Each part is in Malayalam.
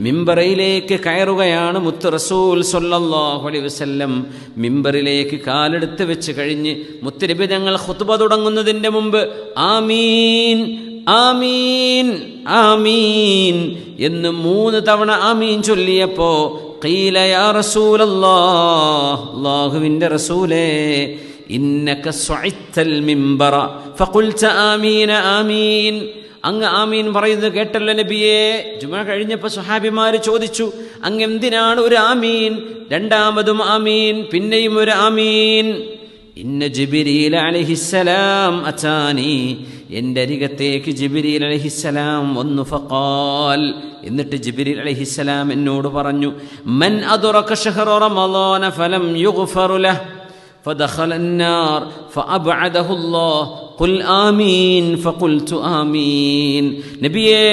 മിമ്പറയിലേക്ക് കയറുകയാണ് മുത്ത് റസൂൽ സൊല്ലാഹുലി വസ്ല്ലം. മിമ്പറിലേക്ക് കാലെടുത്ത് വെച്ച് കഴിഞ്ഞ് മുത്തുരബി ഞങ്ങൾ ഹുത്തുബ തുടങ്ങുന്നതിന്റെ മുമ്പ് ആമീൻ ആമീൻ ആമീൻ എന്ന് മൂന്ന് തവണ ആമീൻ ചൊല്ലിയപ്പോൾ കീലയാ റസൂലേ ഇന്നക്ക മിമ്പറ ഫുൽ ആമീന ആമീൻ. അങ്ങ് ആമീൻ പറയുന്നത് കേട്ടല്ലോ നബിയെ. ജുമ കഴിഞ്ഞപ്പോൾ സുഹാബിമാർ ചോദിച്ചു അങ്ങ് എന്തിനാണ് ഒരു ആമീൻ? രണ്ടാമതും ആമീൻ പിന്നെയും ഒരു ആമീൻ. ഇന്ന ജിബിരിൽ അലഹിസലാം അച്ചാനി എന്റെ അരികത്തേക്ക് ജിബിരിൽ അലഹിസലാം വന്നു ഫഖാൽ. എന്നിട്ട് ജിബിരിൽ അലഹിസലാം എന്നോട് പറഞ്ഞു മൻ അതുറക്ക ഷഹറ റമളാന ഫലം യുഗ്ഫറു ലഹ്. فدخل النار فأبعده الله قل آمين فقلت آمين നബിയേ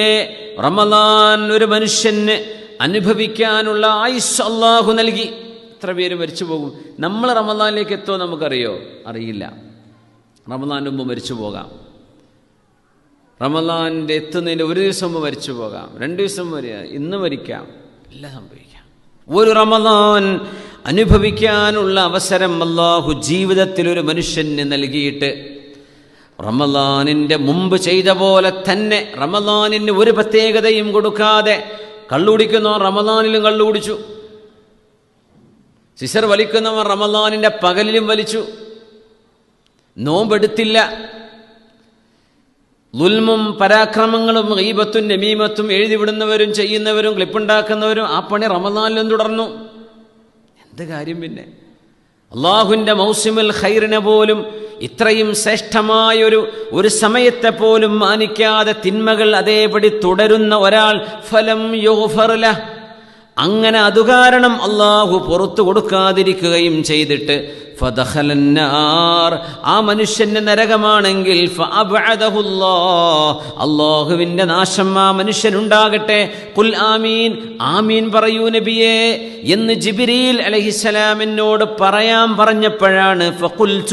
റമളാൻ ഒരു മനുഷ്യന് അനുഭവിക്കാനുള്ള ആയുസ് അള്ളാഹു നൽകി എത്ര പേര് മരിച്ചു പോകും നമ്മൾ റമളാനിലേക്ക് എത്തുമോ നമുക്കറിയോ അറിയില്ല റമളാൻ മുമ്പ് മരിച്ചു പോകാം റമളാൻ്റെ എത്തുന്നതിൻ്റെ ഒരു ദിവസം മുമ്പ് മരിച്ചു പോകാം രണ്ട് ദിവസം വരെ ഇന്ന് മരിക്കാം എല്ലാം സംഭവിക്കാം ഒരു റമളാൻ അനുഭവിക്കാനുള്ള അവസരം അള്ളാഹു ജീവിതത്തിൽ ഒരു മനുഷ്യന് നൽകിയിട്ട് റമലാനിന്റെ മുമ്പ് ചെയ്ത പോലെ തന്നെ റമലാനിന് ഒരു പ്രത്യേകതയും കൊടുക്കാതെ കള്ളുടിക്കുന്നവർ റമലാനിലും കള്ളുകുടിച്ചു സിസർ വലിക്കുന്നവൻ റമലാനിന്റെ പകലിലും വലിച്ചു. നോമ്പെടുത്തില്ല. ലുൽമും പരാക്രമങ്ങളും ഈബത്തും നമീമത്തും എഴുതിവിടുന്നവരും ചെയ്യുന്നവരും ക്ലിപ്പുണ്ടാക്കുന്നവരും ആ പണി റമലാനിലും തുടർന്നു. എന്ത് കാര്യം പിന്നെ. അള്ളാഹുവിന്റെ മൗസിമുൽ ഖൈറിനെ പോലും ഇത്രയും ശ്രേഷ്ഠമായൊരു ഒരു സമയത്തെ പോലും മാനിക്കാതെ തിന്മകൾ അതേപടി തുടരുന്ന ഒരാൾ ഫലം യോഫർല അങ്ങനെ അതുകാരണം അള്ളാഹു പുറത്തു കൊടുക്കാതിരിക്കുകയും ചെയ്തിട്ട് ആ മനുഷ്യന്റെ നരകമാണെങ്കിൽ അള്ളാഹുവിന്റെ നാശം ആ മനുഷ്യനുണ്ടാകട്ടെ. കുൽ ആമീൻ. ആമീൻ പറയൂ എന്ന് ജിബിരിയിൽ അലഹിസലാമിനോട് പറയാൻ പറഞ്ഞപ്പോഴാണ്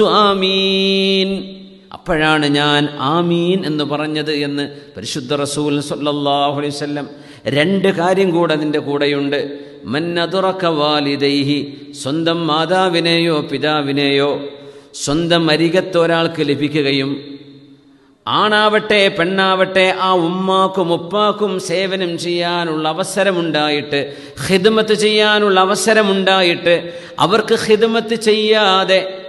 ആമീൻ. അപ്പോഴാണ് ഞാൻ ആമീൻ എന്ന് പറഞ്ഞത് എന്ന് പരിശുദ്ധ റസൂൽ വസല്ലം രണ്ട് കാര്യം കൂടെ അതിന്റെ കൂടെയുണ്ട്. മന്നതുറക്ക വാലിദൈഹി സ്വന്തം മാതാവിനെയോ പിതാവിനെയോ സ്വന്തം അരികത്തൊരാൾക്ക് ലഭിക്കുകയും ആണാവട്ടെ പെണ്ണാവട്ടെ ആ ഉമ്മാക്കും ഉപ്പാക്കും സേവനം ചെയ്യാനുള്ള അവസരമുണ്ടായിട്ട് ഹിദ്മത്ത് ചെയ്യാനുള്ള അവസരമുണ്ടായിട്ട് അവർക്ക് ഹിദ്മത്ത് ചെയ്യാതെ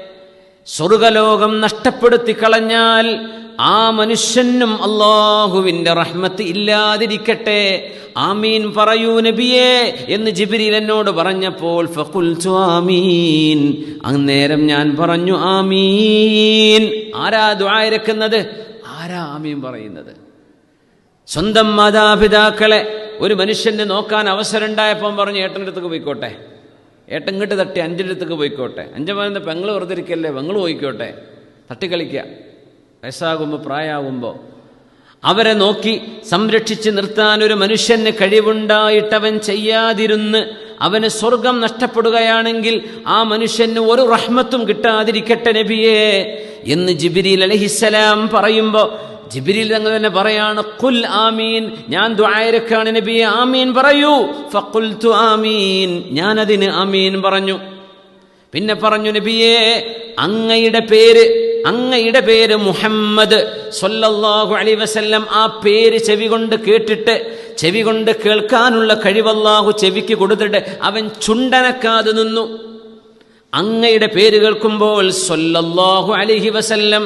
സ്വർഗലോകം നഷ്ടപ്പെടുത്തി കളഞ്ഞാൽ ആ മനുഷ്യനും അള്ളാഹുവിന്റെ റഹ്മത്ത് ഇല്ലാതിരിക്കട്ടെ. ആമീൻ പറയൂ നബിയേ എന്ന് ജിബിരിൽ എന്നോട് പറഞ്ഞപ്പോൾ അന്നേരം ഞാൻ പറഞ്ഞു ആമീൻ. ആരാ ദ്വായരക്കുന്നത് ആരാ ആമീൻ പറയുന്നത്? സ്വന്തം മാതാപിതാക്കളെ ഒരു മനുഷ്യനെ നോക്കാൻ അവസരം ഉണ്ടായപ്പം പറഞ്ഞു ഏട്ടന്റെ അടുത്തേക്ക് പോയിക്കോട്ടെ. ഏട്ടൻ ഇങ്ങോട്ട് തട്ടി അഞ്ചിടത്തേക്ക് പോയിക്കോട്ടെ. അഞ്ച് പറയുന്നത് പെങ്ങൾ വെറുതെ ഇരിക്കല്ലേ പെങ്ങൾ പോയിക്കോട്ടെ. തട്ടിക്കളിക്കുക വയസ്സാകുമ്പോൾ പ്രായമാകുമ്പോൾ അവരെ നോക്കി സംരക്ഷിച്ച് നിർത്താൻ ഒരു മനുഷ്യന് കഴിവുണ്ടായിട്ടവൻ ചെയ്യാതിരുന്ന് അവന് സ്വർഗം നഷ്ടപ്പെടുകയാണെങ്കിൽ ആ മനുഷ്യന് ഒരു റഹ്മത്തും കിട്ടാതിരിക്കട്ടെ നബിയേ എന്ന് ജിബിരിൽ അലഹിസലാം പറയുമ്പോൾ ജിബിരിൽ തങ്ങൾ തന്നെ പറയാണ് കുൽ ആമീൻ ഞാൻ ദ്വായരക്കാണ് നബിയെ ആമീൻ പറയൂ. ഫഖുൽതു ആമീൻ ഞാൻ അതിന് ആമീൻ പറഞ്ഞു. പിന്നെ പറഞ്ഞു നബിയെ അങ്ങയുടെ പേര് അങ്ങയുടെ പേര് മുഹമ്മദ് സൊല്ലാഹു അലി വസല്ലം. ആ പേര് ചെവി കൊണ്ട് കേട്ടിട്ട് ചെവി കൊണ്ട് കേൾക്കാനുള്ള കഴിവല്ലാഹു ചെവിക്ക് കൊടുത്തിട്ട് അവൻ ചുണ്ടനക്കാതെ നിന്നു. അങ്ങയുടെ പേര് കേൾക്കുമ്പോൾ സൊല്ലാഹു അലിഹി വസല്ലം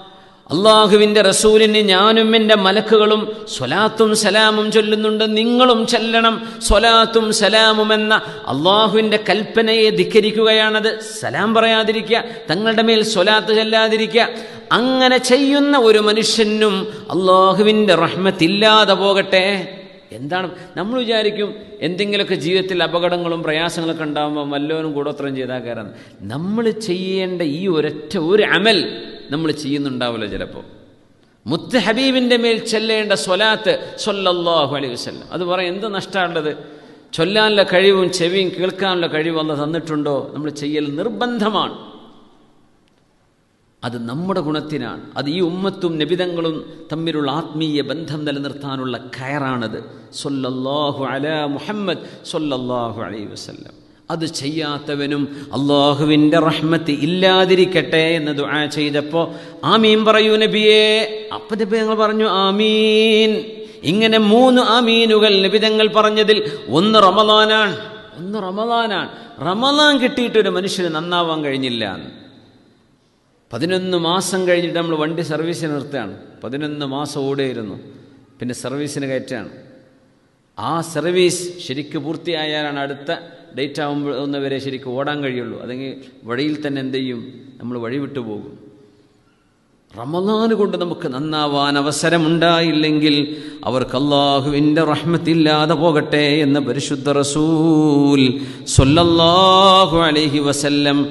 അള്ളാഹുവിന്റെ റസൂലിന് ഞാനും എന്റെ മലക്കുകളും സ്വലാത്തും സലാമും ചൊല്ലുന്നുണ്ട്. നിങ്ങളും ചെല്ലണം. സ്വലാത്തും സലാമും എന്ന അള്ളാഹുവിന്റെ കൽപ്പനയെ ധിക്കരിക്കുകയാണത്. സലാം പറയാതിരിക്കുക. തങ്ങളുടെ മേൽ സ്വലാത്ത് ചെല്ലാതിരിക്കുക. അങ്ങനെ ചെയ്യുന്ന ഒരു മനുഷ്യനും അള്ളാഹുവിന്റെ റഹ്മത്തില്ലാതെ പോകട്ടെ. എന്താണ്? നമ്മൾ വിചാരിക്കും എന്തെങ്കിലുമൊക്കെ ജീവിതത്തിൽ അപകടങ്ങളും പ്രയാസങ്ങളൊക്കെ ഉണ്ടാകുമ്പോൾ വല്ലവനും കൂടോത്രം ചെയ്താൽ കയറാൻ നമ്മൾ ചെയ്യേണ്ട ഈ ഒരൊറ്റ ഒരു അമൽ നമ്മൾ ചെയ്യുന്നുണ്ടാവില്ല ചിലപ്പോൾ മുത്ത് ഹബീബിന്റെ മേൽ ചെല്ലേണ്ട സ്വലാത്ത് സൊല്ലാഹു അലൈഹി വസ്ലം അത് പറയാം എന്ത് നഷ്ടമുള്ളത് ചൊല്ലാനുള്ള കഴിവും ചെവിയും കേൾക്കാനുള്ള കഴിവും അല്ല തന്നിട്ടുണ്ടോ? നമ്മൾ ചെയ്യൽ നിർബന്ധമാണ്. അത് നമ്മുടെ ഗുണത്തിനാണ്. അത് ഈ ഉമ്മത്തും നബിതങ്ങളും തമ്മിലുള്ള ആത്മീയ ബന്ധം നിലനിർത്താനുള്ള കയറാണത്. സൊല്ലാഹു അല മുഹമ്മദ് സൊല്ലാഹു അലൈ വസല്ലം. അത് ചെയ്യാത്തവനും അള്ളാഹുവിന്റെ റഹ്മത്ത് ഇല്ലാതിരിക്കട്ടെ എന്ന് ദുആ ചെയ്തപ്പോൾ ആമീൻ പറയൂ നബിയേ. അപ്പം നബി ഞങ്ങൾ പറഞ്ഞു ആമീൻ. ഇങ്ങനെ മൂന്ന് ആമീനുകൾ നബിതങ്ങൾ പറഞ്ഞതിൽ ഒന്ന് റമദാനാണ് ഒന്ന് റമദാനാണ്. റമദാൻ കിട്ടിയിട്ടൊരു മനുഷ്യന് നന്നാവാൻ കഴിഞ്ഞില്ല. പതിനൊന്ന് മാസം കഴിഞ്ഞിട്ട് നമ്മൾ വണ്ടി സർവീസിന് നിർത്തുകയാണ്. പതിനൊന്ന് മാസം ഓടിയിരുന്നു. പിന്നെ സർവീസിന് കയറ്റാണ് ആ സർവീസ് ശരിക്ക് പൂർത്തിയായാലാണ് അടുത്ത ഡേറ്റ് ആവുമ്പോഴുന്നവരെ ശരിക്കും ഓടാൻ കഴിയുള്ളൂ. അല്ലെങ്കിൽ വഴിയിൽ തന്നെ എന്ത് ചെയ്യും? നമ്മൾ വഴി വിട്ടു പോകും. റമദാൻ കൊണ്ട് നമുക്ക് നന്നാവാൻ അവസരമുണ്ടായില്ലെങ്കിൽ അവർക്ക് അള്ളാഹുവിന്റെ റഹ്മത്തില്ലാതെ പോകട്ടെ എന്ന് പരിശുദ്ധ റസൂൽ സൊല്ലാഹു അലഹി വസല്ലം